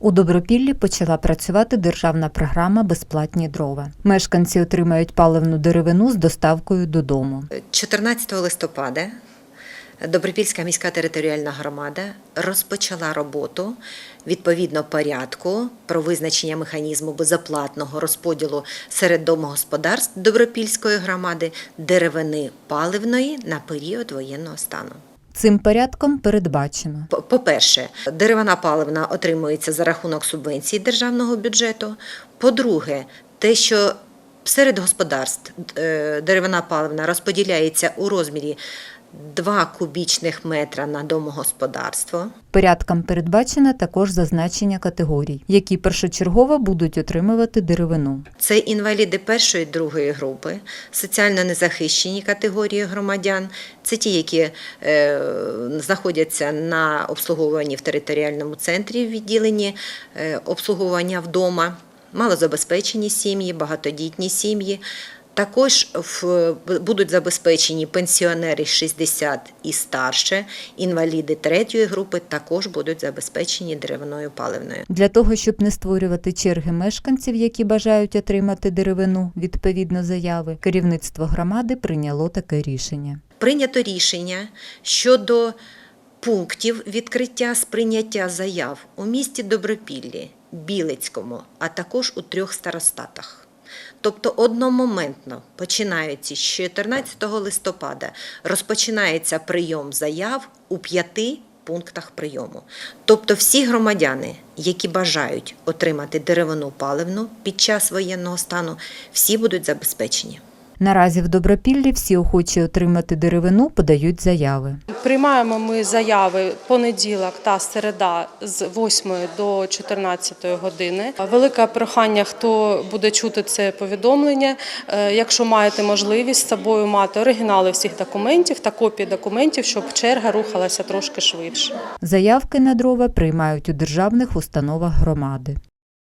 У Добропіллі почала працювати державна програма Безплатні дрова. Мешканці отримають паливну деревину з доставкою додому. 14 листопада Добропільська міська територіальна громада розпочала роботу відповідно порядку про визначення механізму безоплатного розподілу серед домогосподарств Добропільської громади деревини паливної на період воєнного стану. Цим порядком передбачено По- По-перше, деревина паливна отримується за рахунок субвенцій державного бюджету. По-друге, те, що серед господарств е, деревина паливна розподіляється у розмірі 2 кубічних метра на домогосподарство. порядком передбачено також зазначення категорій, які першочергово будуть отримувати деревину. Це інваліди першої другої групи, соціально незахищені категорії громадян. Це ті, які е, знаходяться на обслуговуванні в територіальному центрі в відділенні е, обслуговування вдома, малозабезпечені сім'ї, багатодітні сім'ї. Також в, будуть забезпечені пенсіонери 60 і старше, інваліди третьої групи також будуть забезпечені деревною паливною. Для того, щоб не створювати черги мешканців, які бажають отримати деревину відповідно заяви, керівництво громади прийняло таке рішення. прийнято рішення щодо пунктів відкриття сприйняття заяв у місті Добропіллі, Білицькому, а також у трьох старостатах. Тобто одномоментно, починаючи з 14 листопада, розпочинається прийом заяв у п'яти пунктах прийому. Тобто всі громадяни, які бажають отримати деревину паливну під час воєнного стану, всі будуть забезпечені. Наразі в Добропіллі всі охочі отримати деревину подають заяви. Приймаємо ми заяви понеділок та середа з 8 до 14 години. Велике прохання, хто буде чути це повідомлення. е, Якщо маєте можливість з собою мати оригінали всіх документів та копії документів, щоб черга рухалася трошки швидше. Заявки на дрова приймають у державних установах громади.